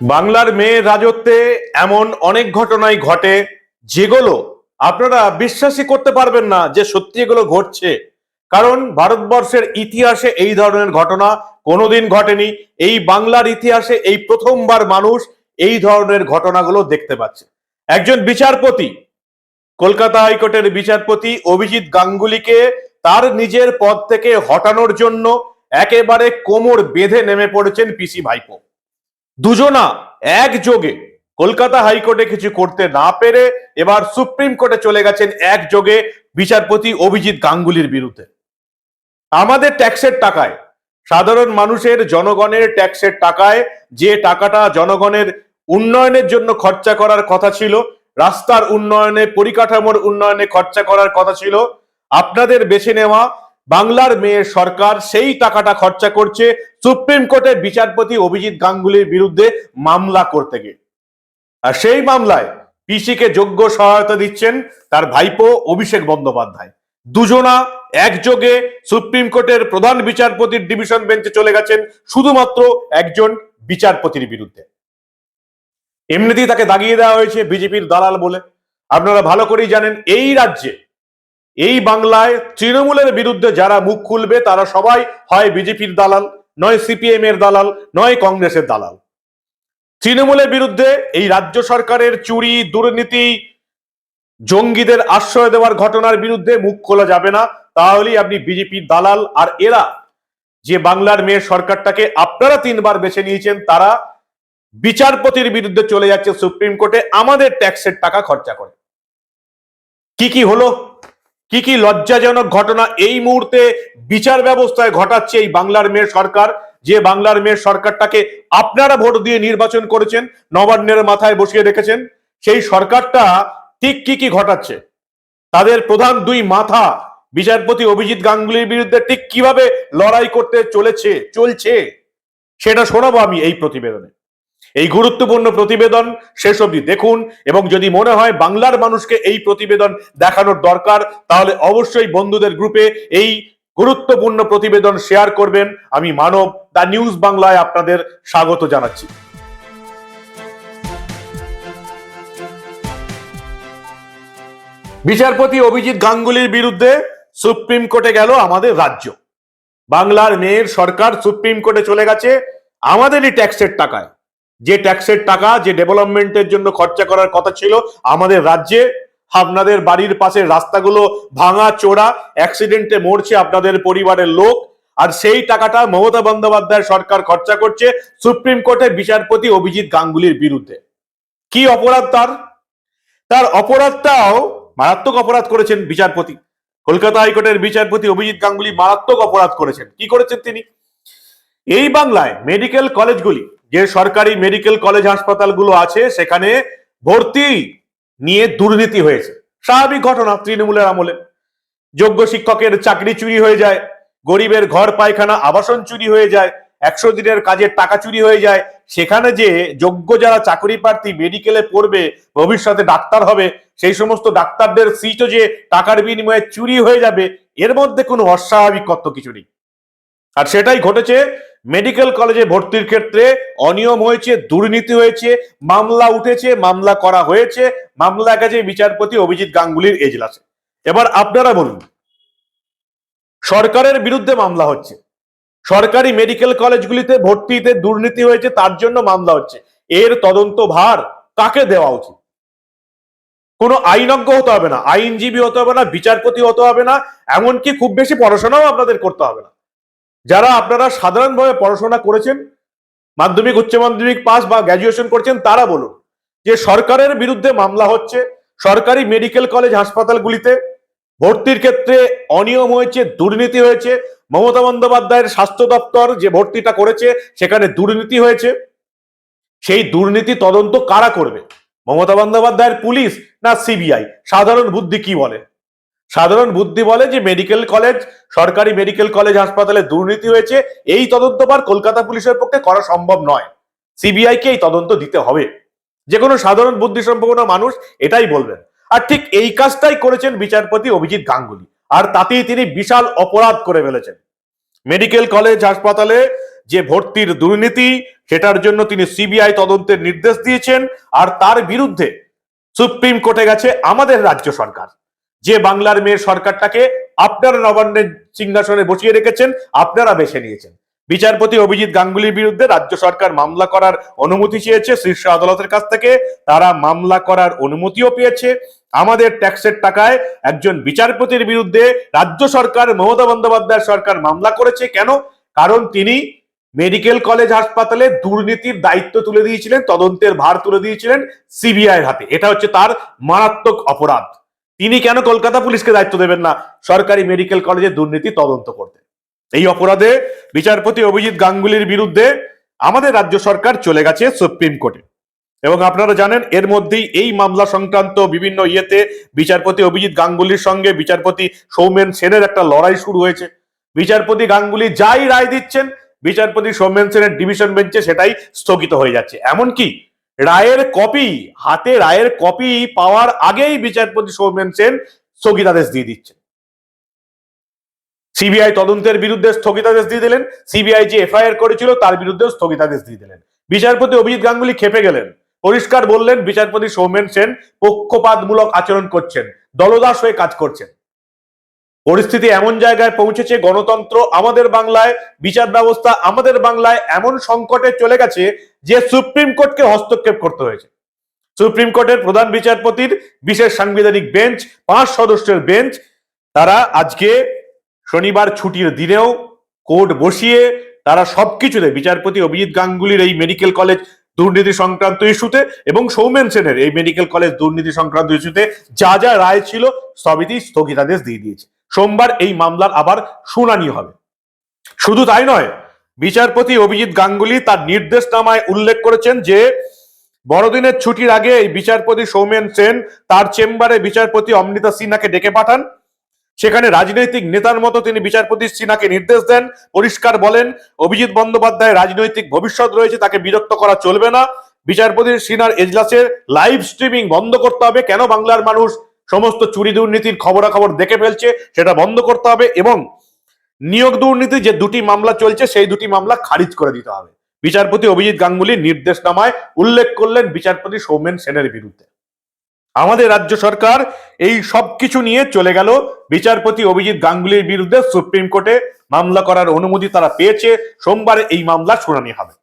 বাংলার মেয়ের রাজত্বে এমন অনেক ঘটনাই ঘটে যেগুলো আপনারা বিশ্বাসই করতে পারবেন না যে সত্যি এগুলো ঘটছে। কারণ ভারতবর্ষের ইতিহাসে এই ধরনের ঘটনা কোনোদিন ঘটেনি। এই বাংলার ইতিহাসে এই প্রথমবার মানুষ এই ধরনের ঘটনাগুলো দেখতে পাচ্ছে। একজন বিচারপতি, কলকাতা হাইকোর্টের বিচারপতি অভিজিৎ গাঙ্গুলিকে তার নিজের পদ থেকে হটানোর জন্য একেবারে কোমর বেঁধে নেমে পড়েছেন পিসি ভাইপো। দুজনা একযোগে কলকাতা হাইকোর্টে কিছু করতে না পেরে এবার সুপ্রিম কোর্টে চলে গেছেন একযোগে বিচারপতি অভিজিৎ গাঙ্গুলির বিরুদ্ধে। আমাদের ট্যাক্সের টাকায়, সাধারণ মানুষের জনগণের ট্যাক্সের টাকায় যে টাকাটা জনগণের উন্নয়নের জন্য খরচা করার কথা ছিল, রাস্তার উন্নয়নে, পরিকাঠামোর উন্নয়নে খরচা করার কথা ছিল, আপনাদের বেছে নেওয়া বাংলার মেয়ের সরকার সেই টাকাটা খরচা করছে সুপ্রিম কোর্টের বিচারপতি অভিজিৎ গাঙ্গুলির বিরুদ্ধে মামলা করতে গিয়ে। আর সেই মামলায় পিসিকে যোগ্য সহায়তা দিচ্ছেন তার ভাইপো অভিষেক বন্দ্যোপাধ্যায়। দুজনা একযোগে সুপ্রিম কোর্টের প্রধান বিচারপতির ডিভিশন বেঞ্চে চলে গেছেন শুধুমাত্র একজন বিচারপতির বিরুদ্ধে। এমনিতেই তাকে দাগিয়ে দেওয়া হয়েছে বিজেপির দালাল বলে। আপনারা ভালো করেই জানেন, এই রাজ্যে এই বাংলায় তৃণমূলের বিরুদ্ধে যারা মুখ খুলবে, তারা সবাই হয় বিজেপির দালাল, নয় সিপিএম এর দালাল, নয় কংগ্রেসের দালাল। তৃণমূলের বিরুদ্ধে এই রাজ্য সরকারের চুরি, দুর্নীতি, জঙ্গিদের আশ্রয় দেওয়ার ঘটনার বিরুদ্ধে মুখ খোলা যাবে না। তাহলেই আপনি বিজেপির দালাল। আর এরা যে বাংলার মেয়ের সরকারটাকে আপনারা তিনবার বেছে নিয়েছেন, তারা বিচারপতির বিরুদ্ধে চলে যাচ্ছে সুপ্রিম কোর্টে, আমাদের ট্যাক্সের টাকা খরচা করে। কি কি হলো? কি কি লজ্জাজনক ঘটনা এই মুহূর্তে বিচার ব্যবস্থায় ঘটাচ্ছে এই বাংলার মেয়ের সরকার? যে বাংলার মেয়ের সরকারটাকে আপনারা ভোট দিয়ে নির্বাচন করেছেন, নবান্নের মাথায় বসিয়ে রেখেছেন, সেই সরকারটা ঠিক কি কি ঘটাচ্ছে? তাদের প্রধান দুই মাথা, বিচারপতি অভিজিৎ গাঙ্গুলির বিরুদ্ধে ঠিক কীভাবে লড়াই করতে চলেছে, চলছে? সেটা শোনাবো আমি এই প্রতিবেদনে। এই গুরুত্বপূর্ণ প্রতিবেদন শেষ অবধি দেখুন, এবং যদি মনে হয় বাংলার মানুষকে এই প্রতিবেদন দেখানোর দরকার, তাহলে অবশ্যই বন্ধুদের গ্রুপে এই গুরুত্বপূর্ণ প্রতিবেদন শেয়ার করবেন। আমি মানব দা নিউজ বাংলায় আপনাদের স্বাগত জানাচ্ছি। বিচারপতি অভিজিৎ গাঙ্গুলির বিরুদ্ধে সুপ্রিম কোর্টে গেল আমাদের রাজ্য। বাংলার মেয়ের সরকার সুপ্রিম কোর্টে চলে গেছে আমাদেরই ট্যাক্সের টাকায়। যে ট্যাক্সের টাকা, যে ডেভেলপমেন্টের জন্য খরচা করার কথা ছিল, আমাদের রাজ্যে, আপনাদের বাড়ির পাশের রাস্তাগুলো ভাঙা, চোরা অ্যাক্সিডেন্টে মরছে আপনাদের পরিবারের লোক, আর সেই টাকাটা মমতা বন্দ্যোপাধ্যায় সরকার খরচা করছে সুপ্রিম কোর্টের বিচারপতি অভিজিৎ গাঙ্গুলির বিরুদ্ধে। কি অপরাধ তার? তার অপরাধটাও মারাত্মক অপরাধ করেছেন বিচারপতি। কলকাতা হাইকোর্টের বিচারপতি অভিজিৎ গাঙ্গুলি মারাত্মক অপরাধ করেছেন। কি করেছেন তিনি? এই বাংলায় মেডিকেল কলেজগুলি যে সরকারি মেডিকেল কলেজ হাসপাতালগুলো আছে, সেখানে ভর্তি নিয়ে দুর্নীতি হয়েছে। স্বাভাবিক ঘটনা তৃণমূলের আমলে। যোগ্য শিক্ষকের চাকরি চুরি হয়ে যায়, গরিবের ঘর, পায়খানা, আবাসন চুরি হয়ে যায়, একশো দিনের কাজের টাকা চুরি হয়ে যায়। সেখানে যে যোগ্য যারা চাকরি প্রার্থী মেডিকেলে পড়বে, ভবিষ্যতে ডাক্তার হবে, সেই সমস্ত ডাক্তারদের সিটও যে টাকার বিনিময়ে চুরি হয়ে যাবে, এর মধ্যে কোনো অস্বাভাবিক কত কিছু নেই। আর সেটাই ঘটেছে মেডিকেল কলেজে ভর্তির ক্ষেত্রে অনিয়ম হয়েছে, দুর্নীতি হয়েছে, মামলা উঠেছে, মামলা করা হয়েছে, মামলা গেছে বিচারপতি অভিজিৎ গাঙ্গুলির এজলাসে। এবার আপনারা বলুন, সরকারের বিরুদ্ধে মামলা হচ্ছে, সরকারি মেডিকেল কলেজগুলিতে ভর্তিতে দুর্নীতি হয়েছে, তার জন্য মামলা হচ্ছে, এর তদন্ত ভার কাকে দেওয়া উচিত? কোনো আইনজ্ঞ হতে হবে না, আইনজীবী হতে হবে না, বিচারপতি হতে হবে না, এমনকি খুব বেশি পড়াশোনাও আপনাদের করতে হবে না। যারা আপনারা সাধারণভাবে পড়াশোনা করেছেন, মাধ্যমিক, উচ্চ মাধ্যমিক পাস বা গ্র্যাজুয়েশন করছেন, তারা বলুন যে সরকারের বিরুদ্ধে মামলা হচ্ছে, সরকারি মেডিকেল কলেজ হাসপাতালগুলিতে ভর্তির ক্ষেত্রে অনিয়ম হয়েছে, দুর্নীতি হয়েছে, মমতা বন্দ্যোপাধ্যায়ের স্বাস্থ্য দপ্তর যে ভর্তিটা করেছে, সেখানে দুর্নীতি হয়েছে। সেই দুর্নীতি তদন্ত কারা করবে? মমতা বন্দ্যোপাধ্যায়ের পুলিশ না সিবিআই সাধারণ বুদ্ধি কি বলে? সাধারণ বুদ্ধি বলে যে মেডিকেল কলেজ, সরকারি মেডিকেল কলেজ হাসপাতালে দুর্নীতি হয়েছে, এই তদন্তবার কলকাতা পুলিশের পক্ষে করা সম্ভব নয়। সিবিআই কে এই তদন্ত দিতে হবে। যে কোনো সাধারণ বুদ্ধি সম্পন্ন মানুষ এটাই বলবেন। আর ঠিক এই কাজটাই করেছেন বিচারপতি অভিজিৎ গাঙ্গুলি। আর তাতেই তিনি বিশাল অপরাধ করে ফেলেছেন। মেডিকেল কলেজ হাসপাতালে যে ভর্তির দুর্নীতি, সেটার জন্য তিনি সিবিআই তদন্তের নির্দেশ দিয়েছেন। আর তার বিরুদ্ধে সুপ্রিম কোর্টে গেছে আমাদের রাজ্য সরকার। যে বাংলার মেয়ের সরকারটাকে আপনারা নবান্নের সিংহাসনে বসিয়ে রেখেছেন, আপনারা বেছে নিয়েছেন। বিচারপতি অভিজিৎ গাঙ্গুলির বিরুদ্ধে রাজ্য সরকার মামলা করার অনুমতি চেয়েছে শীর্ষ আদালতের কাছ থেকে। তারা মামলা করার অনুমতিও পেয়েছে। আমাদের ট্যাক্সের টাকায় একজন বিচারপতির বিরুদ্ধে রাজ্য সরকার, মমতা বন্দ্যোপাধ্যায় সরকার মামলা করেছে। কেন? কারণ তিনি মেডিকেল কলেজ হাসপাতালে দুর্নীতির দায়িত্ব তুলে দিয়েছিলেন, তদন্তের ভার তুলে দিয়েছিলেন সিবিআই হাতে। এটা হচ্ছে তার মারাত্মক অপরাধ। তিনি কেন কলকাতা পুলিশকে দায়িত্ব দেবেন না? সরকারি মেডিকেল কলেজে দুর্নীতি তদন্ত করতে। এই অপরাধে বিচারপতি অভিজিৎ গাঙ্গুলির বিরুদ্ধে আমাদের রাজ্য সরকার চলে গেছে সুপ্রিম কোর্টে। এবং আপনারা জানেন, এর মধ্যেই এই মামলা সংক্রান্ত বিভিন্ন ইয়েতে বিচারপতি অভিজিৎ গাঙ্গুলির সঙ্গে বিচারপতি সৌমেন সেনের একটা লড়াই শুরু হয়েছে। বিচারপতি গাঙ্গুলি যাই রায় দিচ্ছেন, বিচারপতি সৌমেন সেনের ডিভিশন বেঞ্চে সেটাই স্থগিত হয়ে যাচ্ছে। এমনকি রায়ের কপি, হাতে রায়ের কপি পাওয়ার আগেই বিচারপতি সৌমেন সেন স্থগিতাদেশ দিয়ে দিচ্ছেন। সিবিআই তদন্তের বিরুদ্ধে স্থগিতাদেশ দিয়ে দিলেন, সিবিআই যে এফআইআর করেছিল তার বিরুদ্ধে স্থগিতাদেশ দিয়ে দিলেন। বিচারপতি অভিজিৎ গাঙ্গুলি খেপে গেলেন। পরিষ্কার বললেন, বিচারপতি সৌমেন সেন পক্ষপাতমূলক আচরণ করছেন, দলদাস হয়ে কাজ করছেন। পরিস্থিতি এমন জায়গায় পৌঁছেছে, গণতন্ত্র আমাদের বাংলায়, বিচার ব্যবস্থা আমাদের বাংলায় এমন সংকটে চলে গেছে যে সুপ্রিম কোর্টকে হস্তক্ষেপ করতে হয়েছে। সুপ্রিম কোর্টের প্রধান বিচারপতির বিশেষ সাংবিধানিক বেঞ্চ, পাঁচ সদস্যের বেঞ্চ, তারা আজকে শনিবার ছুটির দিনেও কোর্ট বসিয়ে তারা সবকিছুতে, বিচারপতি অভিজিৎ গাঙ্গুলির এই মেডিকেল কলেজ দুর্নীতি সংক্রান্ত ইস্যুতে এবং সৌমেন সেনের এই মেডিকেল কলেজ দুর্নীতি সংক্রান্ত ইস্যুতে যা যা রায় ছিল সবই স্থগিতাদেশ দিয়ে দিয়েছে। সোমবার এই মামলার আবার শুনানি হবে। শুধু তাই নয় বিচারপতি অভিজিৎ গাঙ্গুলি তার নির্দেশনামায় উল্লেখ করেছেন যে, বড়দিনের ছুটির আগে এই বিচারপতি সৌমেন সেন তার চেম্বারে বিচারপতি অমৃতা সিনহাকে ডেকে পাঠান। সেখানে রাজনৈতিক নেতার মতো তিনি বিচারপতি সিনহাকে নির্দেশ দেন, পরিষ্কার বলেন, অভিজিৎ বন্দ্যোপাধ্যায় রাজনৈতিক ভবিষ্যৎ রয়েছে, তাকে বিরক্ত করা চলবে না। বিচারপতি সিনহার এজলাসের লাইভ স্ট্রিমিং বন্ধ করতে হবে। কেন বাংলার মানুষ সমস্ত চুরি দুর্নীতির খবরাখবর দেখে ফেলছে, সেটা বন্ধ করতে হবে এবং নিয়োগ দুর্নীতি যে দুটি মামলা চলছে, সেই দুটি মামলা খারিজ করে দিতে হবে। বিচারপতি অভিজিৎ গাঙ্গুলির নির্দেশনামায় উল্লেখ করলেন বিচারপতি সৌমেন সেনের বিরুদ্ধে। আমাদের রাজ্য সরকার এই সব কিছু নিয়ে চলে গেল। বিচারপতি অভিজিৎ গাঙ্গুলির বিরুদ্ধে সুপ্রিম কোর্টে মামলা করার অনুমতি তারা পেয়েছে। সোমবার এই মামলা শুনানি হবে।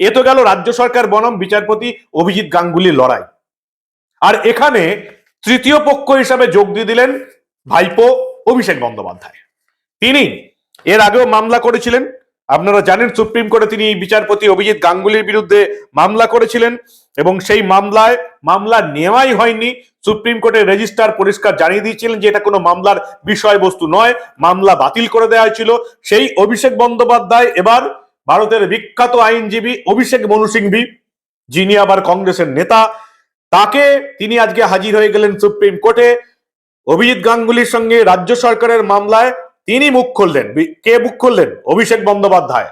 এ তো গেল রাজ্য সরকার বনাম, বিচারপতি অভিজিৎ গাঙ্গুলির লড়াই। আর এখানে তৃতীয় পক্ষ হিসাবে যোগ দিয়ে দিলেন ভাইপো অভিষেক বন্দ্যোপাধ্যায়। তিনি এর আগেও মামলা করেছিলেন। আপনারা জানেন, সুপ্রিম কোর্টে তিনি বিচারপতি অভিজিৎ গাঙ্গুলির বিরুদ্ধে মামলা করেছিলেন এবং সেই মামলায়, মামলা নেওয়াই হয়নি। সুপ্রিম কোর্টের রেজিস্ট্রার পরিষ্কার জানিয়ে দিয়েছিলেন যে এটা কোনো মামলার বিষয়বস্তু নয়, মামলা বাতিল করে দেওয়া হয়েছিল। সেই অভিষেক বন্দ্যোপাধ্যায় এবার ভারতের বিখ্যাত আইনজীবী অভিষেক মনু সিংভি, যিনি আবার কংগ্রেসের নেতা, তাকে তিনি আজকে হাজির হয়ে গেলেন সুপ্রিম কোর্টে। অভিজিৎ গাঙ্গুলির সঙ্গে রাজ্য সরকারের মামলায় তিনি মুখ বি- কে মুখ খুললেন? অভিষেক বন্দ্যোপাধ্যায়।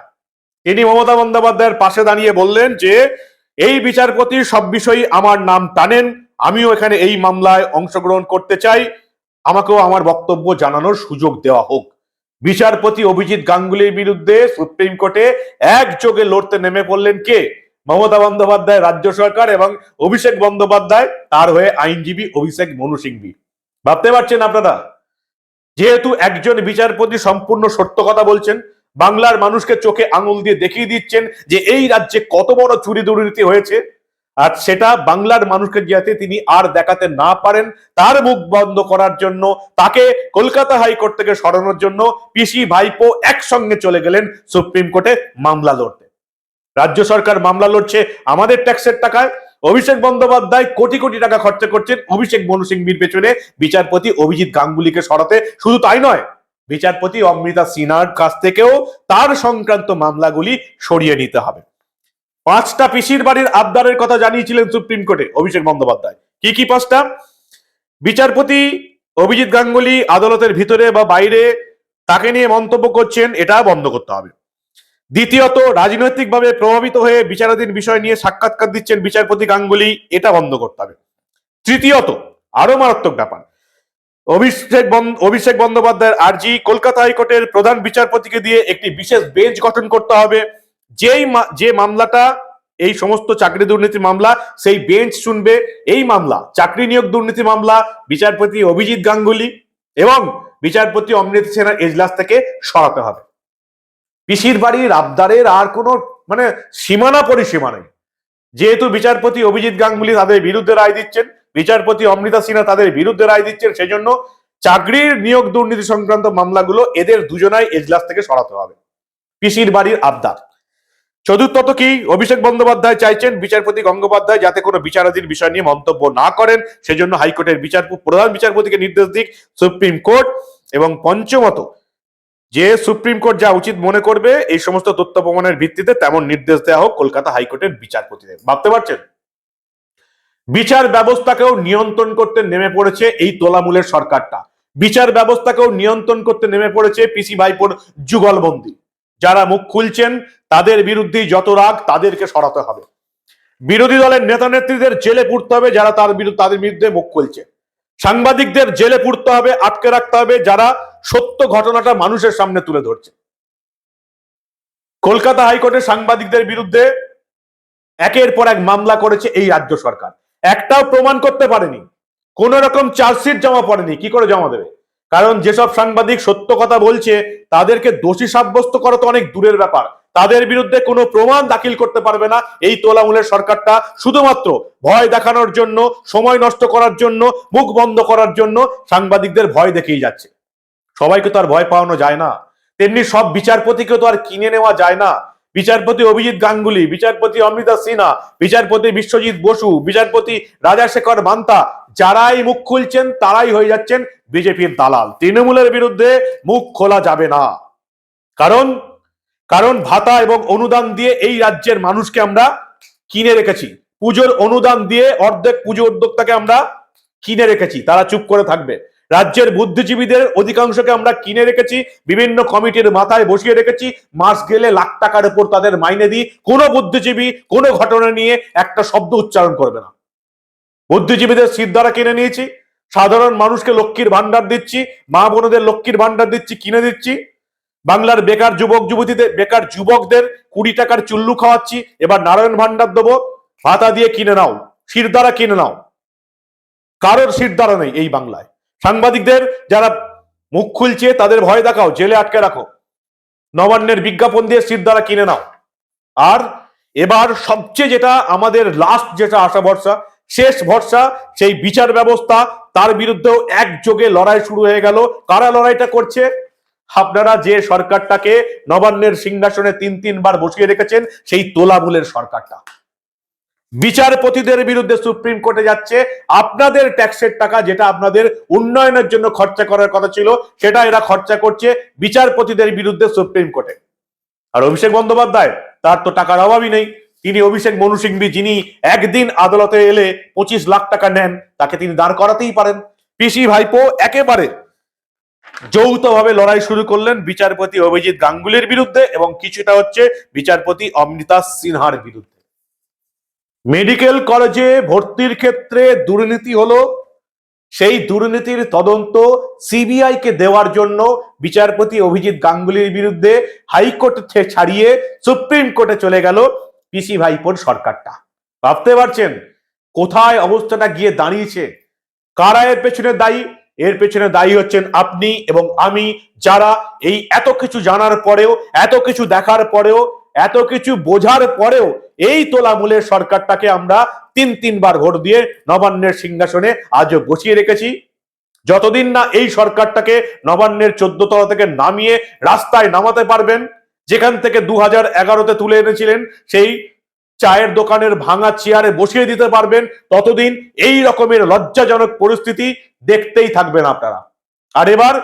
তিনি মমতা বন্দ্যোপাধ্যায়ের পাশে দাঁড়িয়ে বললেন যে, এই বিচারপতি সব বিষয়ে আমার নাম টানেন। আমিও এখানে এই মামলায় অংশগ্রহণ করতে চাই। আমাকেও আমার বক্তব্য জানানোর সুযোগ দেওয়া হোক। বিচারপতি অভিজিৎ গাঙ্গুলির বিরুদ্ধে সুপ্রিম কোর্টে একযোগে লড়তে নেমে পড়লেন কে? মমতা বন্দ্যোপাধ্যায় রাজ্য সরকার এবং অভিষেক বন্দ্যোপাধ্যায়, তার হয়ে আইনজীবী অভিষেক মনু সিংভি। ভাবতে পারছেন আপনারা? যেহেতু একজন বিচারপতি সম্পূর্ণ সত্য কথা বলছেন, বাংলার মানুষকে চোখে আঙুল দিয়ে দেখিয়ে দিচ্ছেন যে এই রাজ্যে কত বড় চুরি দুর্নীতি হয়েছে। আর সেটা বাংলার মানুষকে যাতে তিনি আর দেখাতে না পারেন, তার মুখ বন্ধ করার জন্য, তাকে কলকাতা হাইকোর্ট থেকে সরানোর জন্য পিসি ভাইপো একসঙ্গে চলে গেলেন সুপ্রিম কোর্টে মামলা লড়তে। রাজ্য সরকার মামলা লড়ছে আমাদের ট্যাক্সের টাকায় অভিষেক বন্দ্যোপাধ্যায় কোটি কোটি টাকা খরচা করছেন অভিষেক মনু সিংভির পেছনে। বিচারপতি অভিজিৎ গাঙ্গুলিকে সরাতে শুধু তাই নয়, বিচারপতি অমৃতা সিনহার কাছ থেকেও তার সংক্রান্ত মামলাগুলি সরিয়ে নিতে হবে। পাঁচটা পিসির বাড়ির আবদারের কথা জানিয়েছিলেন সুপ্রিম কোর্টে অভিষেক বন্দ্যোপাধ্যায়। কি কি পাঁচটা? বিচারপতি অভিজিৎ গাঙ্গুলি আদালতের ভিতরে বা বাইরে তাকে নিয়ে মন্তব্য করছেন, এটা বন্ধ করতে হবে। দ্বিতীয়ত, রাজনৈতিকভাবে প্রভাবিত হয়ে বিচারাধীন বিষয় নিয়ে সাক্ষাৎকার দিচ্ছেন বিচারপতি গাঙ্গুলি, এটা বন্ধ করতে হবে। তৃতীয়ত আরও মারাত্মক ব্যাপার। অভিষেক অভিষেক বন্দ্যোপাধ্যায়ের আর্জি কলকাতা হাইকোর্টের প্রধান বিচারপতিকে দিয়ে একটি বিশেষ বেঞ্চ গঠন করতে হবে। যেই যে মামলাটা, এই সমস্ত চাকরি দুর্নীতি মামলা, সেই বেঞ্চ শুনবে। এই মামলা, চাকরি নিয়োগ দুর্নীতি মামলা, বিচারপতি অভিজিৎ গাঙ্গুলি এবং বিচারপতি অমৃত সেনার এজলাস থেকে সরাতে হবে। পিসির বাড়ির আবদারের আর কোনো মানে সীমানা পরিসীমা নেই। যেহেতু বিচারপতি অভিজিৎ গাঙ্গুলি তাদের বিরুদ্ধে রায় দিচ্ছেন, বিচারপতি অমৃতা সিনহা তাদের বিরুদ্ধে রায় দিচ্ছেন, সেজন্য চাকরির নিয়োগ দুর্নীতি সংক্রান্ত মামলাগুলো এদের দুজনাই এজলাস থেকে সরাতে হবে। পিসির বাড়ির আবদার। চতুর্থত কি? অভিষেক বন্দ্যোপাধ্যায় চাইছেন বিচারপতি গঙ্গোপাধ্যায় যাতে কোনো বিচারাধীন বিষয় নিয়ে মন্তব্য না করেন, সেজন্য হাইকোর্টের বিচার প্রধান বিচারপতিকে নির্দেশ দিক সুপ্রিম কোর্ট এবং পঞ্চমত যে সুপ্রিম কোর্ট যা উচিত মনে করবে, এই সমস্ত তথ্য প্রমাণের ভিত্তিতে তেমন নির্দেশ দেওয়া হোক কলকাতা হাইকোর্টের বিচারপতিদের। ভাবতে পারছেন? বিচার ব্যবস্থাকেও নিয়ন্ত্রণ করতে নেমে পড়েছে এই তোলামূলের সরকারটা। বিচার ব্যবস্থাকেও নিয়ন্ত্রণ করতে নেমে পড়েছে পিসি ভাইপোর যুগলবন্দি। যারা মুখ খুলছেন, তাদের বিরুদ্ধে যত রাগ, তাদেরকে সরাতে হবে। বিরোধী দলের নেতা নেত্রীদের জেলে পুরতে হবে যারা তার বিরুদ্ধে, তাদের বিরুদ্ধে মুখ খুলছে। সাংবাদিকদের জেলে পুরতে হবে, আটকে রাখতে হবে যারা সত্য ঘটনাটা মানুষের সামনে তুলে ধরছে। কলকাতা হাইকোর্টের সাংবাদিকদের বিরুদ্ধে একের পর এক মামলা করেছে এই রাজ্য সরকার। একটাও প্রমাণ করতে পারেনি। কোন রকম চার্জশিট জমা পড়েনি। কি করে জমা দেবে? কারণ যেসব সাংবাদিক সত্য কথা বলছে, তাদেরকে দোষী সাব্যস্ত করা তো অনেক দূরের ব্যাপার। তাদের বিরুদ্ধে কোনো প্রমাণ দাখিল করতে পারবে না এই তোলামূলের সরকারটা। শুধুমাত্র ভয় দেখানোর জন্য, সময় নষ্ট করার জন্য, মুখ বন্ধ করার জন্য সাংবাদিকদের ভয় দেখিয়ে যাচ্ছে। সবাইকে তো আর ভয় পাওয়ানো যায় না। তেমনি সব বিচারপতিকে তো আর কিনে নেওয়া যায় না। বিচারপতি অভিজিৎ গাঙ্গুলি, বিচারপতি অমৃতা সিনহা, বিচারপতি বিশ্বজিৎ বসু, বিচারপতি রাজাশেখর মান্তা যারাই মুখ খুলছেন তারাই হয়ে যাচ্ছেন বিজেপির দালাল। তৃণমূলের বিরুদ্ধে মুখ খোলা যাবে না। কারণ কারণ ভাতা এবং অনুদান দিয়ে এই রাজ্যের মানুষকে আমরা কিনে রেখেছি। পুজোর অনুদান দিয়ে অর্ধেক পুজো উদ্যোক্তাকে আমরা কিনে রেখেছি। তারা চুপ করে থাকবে। রাজ্যের বুদ্ধিজীবীদের অধিকাংশকে আমরা কিনে রেখেছি, বিভিন্ন কমিটির মাথায় বসিয়ে রেখেছি, মাস গেলে লাখ টাকার উপর তাদের মাইনে দিই। কোনো বুদ্ধিজীবী কোনো ঘটনা নিয়ে একটা শব্দ উচ্চারণ করবে না। বুদ্ধিজীবীদের সিট দ্বারা কিনে নিয়েছি, সাধারণ মানুষকে লক্ষ্মীর ভান্ডার দিচ্ছি, মা বোনদের লক্ষ্মীর ভান্ডার দিচ্ছি, কিনে দিচ্ছি। বাংলার বেকার যুবক যুবতীদের, বেকার যুবকদের কুড়ি টাকার চুল্লু খাওয়াচ্ছি, এবার নারায়ণ ভান্ডার দেবো, ভাতা দিয়ে কিনে নাও শির দ্বারা কিনে নাও। কারোর সিট দ্বারা নেই এই বাংলায়। সাংবাদিকদের যারা মুখ খুলছে, তাদের ভয় দেখাও, জেলে আটকে রাখো। নবান্নের বিজ্ঞাপন দিয়ে সিট দ্বারা কিনে নাও। আর এবার সবচেয়ে যেটা আমাদের লাস্ট যেটা আশা ভরসা, শেষ ভরসা, সেই বিচার ব্যবস্থা, তার বিরুদ্ধেও একযোগে লড়াই শুরু হয়ে গেল। কারা লড়াইটা করছে? আপনারা যে সরকারটাকে নবান্নের সিংহাসনে তিন তিনবার বসিয়ে রেখেছেন, সেই তোলামূলের সরকারটা। বিচারপতিদের বিরুদ্ধে সুপ্রিম কোর্টে যাচ্ছে। আপনাদের ট্যাক্সের টাকা যেটা আপনাদের উন্নয়নের জন্য খরচা করার কথা ছিল, সেটা এরা খরচা করছে বিচারপতিদের বিরুদ্ধে সুপ্রিম কোর্টে। আর অভিষেক বন্দ্যোপাধ্যায়, তার তো টাকার অভাবই নেই। তিনি অভিষেক মনু যিনি একদিন আদালতে এলে পঁচিশ লাখ টাকা নেন, তাকে তিনি দাঁড় করাতেই পারেন। পিসি ভাইপো একেবারে যৌথভাবে লড়াই শুরু করলেন বিচারপতি অভিজিৎ গাঙ্গুলির বিরুদ্ধে এবং কিছুটা হচ্ছে বিচারপতি অমৃতা সিনহার বিরুদ্ধে। মেডিকেল কলেজে ভর্তির ক্ষেত্রে দুর্নীতি হলো। সেই দুর্নীতির তদন্ত সিবিআই কে দেওয়ার জন্য বিচারপতি অভিজিৎ গাঙ্গুলির বিরুদ্ধে হাইকোর্ট ছাড়িয়ে সুপ্রিম কোর্টে চলে গেল পিসি ভাইপোর সরকারটা। ভাবতে পারছেন কোথায় অবস্থাটা গিয়ে দাঁড়িয়েছে? কারা এর পেছনে দায়ী? এর পেছনে দায়ী হচ্ছেন আপনি এবং আমি। যারা এই এত কিছু জানার পরেও, এত কিছু দেখার পরেও, এত কিছু বোঝার পরেও এই তোলামূলের সরকারটাকে আমরা তিন তিনবার ভোট দিয়ে নবান্নের সিংহাসনে আজও বসিয়ে রেখেছি। যতদিন না এই সরকারটাকে নবান্নের চোদ্দ তলা থেকে নামিয়ে রাস্তায় নামাতে পারবেন, যেখান থেকে দু হাজার এগারোতে তুলে এনেছিলেন, সেই চায়ের দোকানের ভাঙা চেয়ারে বসিয়ে দিতে পারবেন, ততদিন এই রকমের লজ্জাজনক পরিস্থিতি দেখতেই থাকবেন আপনারা। আর এবার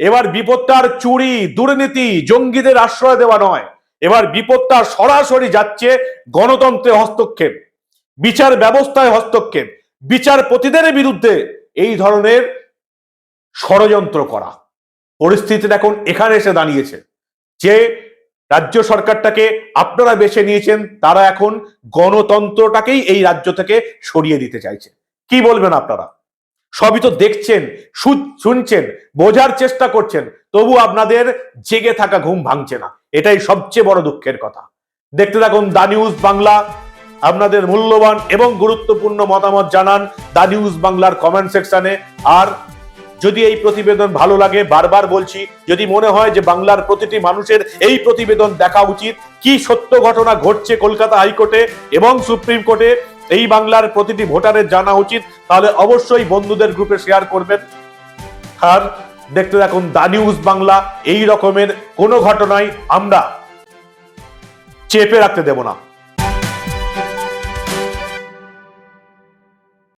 এবার বিপত্তার চুরি, দুর্নীতি, জঙ্গিদের আশ্রয় দেওয়া নয়। এবার বিপত্তা সরাসরি যাচ্ছে গণতন্ত্রে হস্তক্ষেপ, বিচার ব্যবস্থায় হস্তক্ষেপ, বিচারপতিদের বিরুদ্ধে এই ধরনের ষড়যন্ত্র করা। পরিস্থিতিটা এখন এখানে এসে দাঁড়িয়েছে যে রাজ্য সরকারটাকে আপনারা বেছে নিয়েছেন, তারা এখন গণতন্ত্রটাকেই এই রাজ্য থেকে সরিয়ে দিতে চাইছে। কি বলবেন আপনারা? সবই তো দেখছেন শুনছেন, বোঝার চেষ্টা করছেন, তবু আপনাদের জেগে থাকা ঘুম ভাঙছে না। এটাই সবচেয়ে বড় দুঃখের কথা। দেখতে থাকুন দা নিউজ বাংলা। আপনাদের মূল্যবান এবং গুরুত্বপূর্ণ মতামত জানান দা নিউজ বাংলার কমেন্ট সেকশনে। আর যদি এই প্রতিবেদন ভালো লাগে, বারবার বলছি, যদি মনে হয় যে বাংলার প্রতিটি মানুষের এই প্রতিবেদন দেখা উচিত, কি সত্য ঘটনা ঘটছে কলকাতা হাইকোর্টে এবং সুপ্রিম কোর্টে, এই বাংলার প্রতিটি ভোটারের জানা উচিত, তাহলে অবশ্যই বন্ধুদের গ্রুপে শেয়ার করবেন। আর দেখতে থাকুন দা নিউজ বাংলা। এই রকমের কোনো ঘটনায় আমরা চেপে রাখতে দেব না।